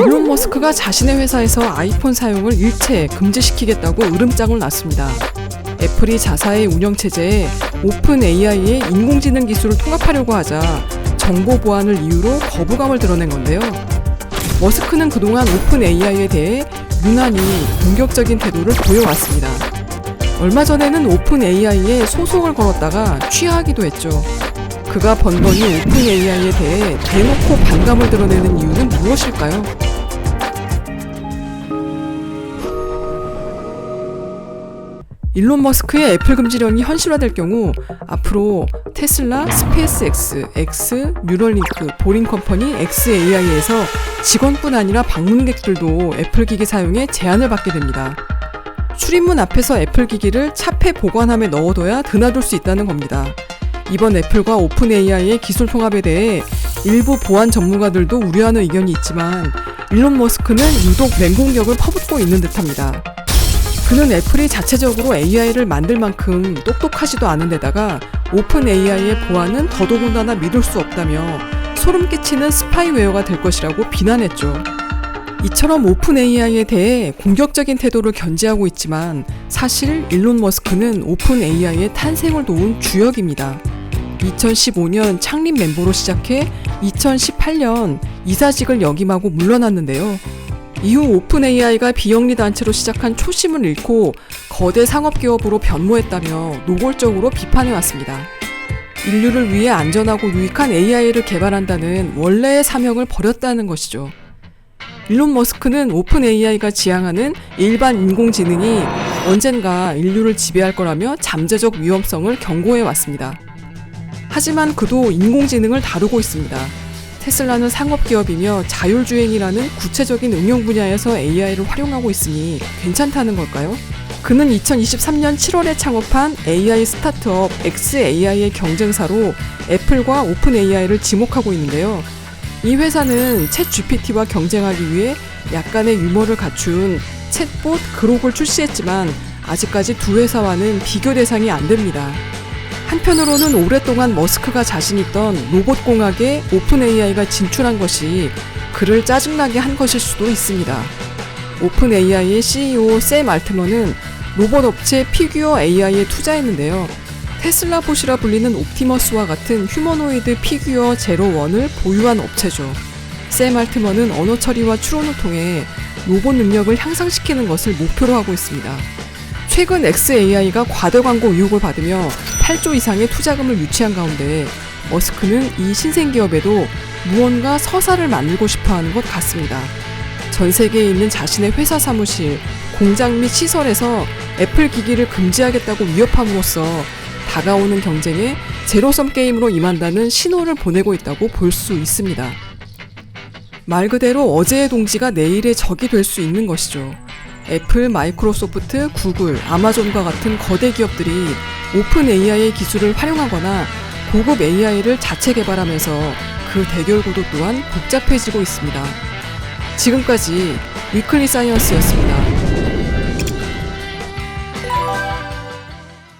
일론 머스크가 자신의 회사에서 아이폰 사용을 일체 금지시키겠다고 으름장을 놨습니다. 애플이 자사의 운영 체제에 오픈 AI의 인공지능 기술을 통합하려고 하자 정보 보안을 이유로 거부감을 드러낸 건데요. 머스크는 그동안 오픈 AI에 대해 유난히 공격적인 태도를 보여왔습니다. 얼마 전에는 오픈 AI에 소송을 걸었다가 취하하기도 했죠. 그가 번 돈이 오픈 AI에 대해 대놓고 반감을 드러내는 이유는 무엇일까요? 일론 머스크의 애플 금지령이 현실화될 경우 앞으로 테슬라, 스페이스X, X, 뉴럴링크, 보링 컴퍼니, XAI에서 직원뿐 아니라 방문객들도 애플 기기 사용에 제한을 받게 됩니다. 출입문 앞에서 애플 기기를 차폐 보관함에 넣어둬야 드나들 수 있다는 겁니다. 이번 애플과 오픈 AI의 기술 통합에 대해 일부 보안 전문가들도 우려하는 의견이 있지만 일론 머스크는 유독 맹공격을 퍼붓고 있는 듯합니다. 그는 애플이 자체적으로 AI를 만들 만큼 똑똑하지도 않은 데다가 오픈 AI의 보안은 더더군다나 믿을 수 없다며 소름 끼치는 스파이웨어가 될 것이라고 비난했죠. 이처럼 오픈 AI에 대해 공격적인 태도를 견지하고 있지만 사실 일론 머스크는 오픈 AI의 탄생을 도운 주역입니다. 2015년 창립 멤버로 시작해 2018년 이사직을 역임하고 물러났는데요. 이후 오픈 AI가 비영리 단체로 시작한 초심을 잃고 거대 상업 기업으로 변모했다며 노골적으로 비판해 왔습니다. 인류를 위해 안전하고 유익한 AI를 개발한다는 원래의 사명을 버렸다는 것이죠. 일론 머스크는 오픈 AI가 지향하는 일반 인공지능이 언젠가 인류를 지배할 거라며 잠재적 위험성을 경고해 왔습니다. 하지만 그도 인공지능을 다루고 있습니다. 테슬라는 상업기업이며 자율주행이라는 구체적인 응용 분야에서 AI를 활용하고 있으니 괜찮다는 걸까요? 그는 2023년 7월에 창업한 AI 스타트업 XAI의 경쟁사로 애플과 오픈 AI를 지목하고 있는데요. 이 회사는 챗 GPT와 경쟁하기 위해 약간의 유머를 갖춘 챗봇 그록을 출시했지만 아직까지 두 회사와는 비교 대상이 안 됩니다. 한편으로는 오랫동안 머스크가 자신 있던 로봇 공학에 오픈 AI가 진출한 것이 그를 짜증나게 한 것일 수도 있습니다. 오픈 AI의 CEO 샘 알트먼은 로봇 업체 피규어 AI에 투자했는데요. 테슬라 봇이라 불리는 옵티머스와 같은 휴머노이드 피규어 제로원을 보유한 업체죠. 샘 알트먼은 언어 처리와 추론을 통해 로봇 능력을 향상시키는 것을 목표로 하고 있습니다. 최근 XAI가 과대 광고 의혹을 받으며 8조 이상의 투자금을 유치한 가운데 머스크는 이 신생 기업에도 무언가 서사를 만들고 싶어 하는 것 같습니다. 전 세계에 있는 자신의 회사 사무실, 공장 및 시설에서 애플 기기를 금지하겠다고 위협함으로써 다가오는 경쟁에 제로섬 게임으로 임한다는 신호를 보내고 있다고 볼 수 있습니다. 말 그대로 어제의 동지가 내일의 적이 될 수 있는 것이죠. 애플, 마이크로소프트, 구글, 아마존과 같은 거대 기업들이 오픈 AI의 기술을 활용하거나 고급 AI를 자체 개발하면서 그 대결 구도 또한 복잡해지고 있습니다. 지금까지 위클리 사이언스였습니다.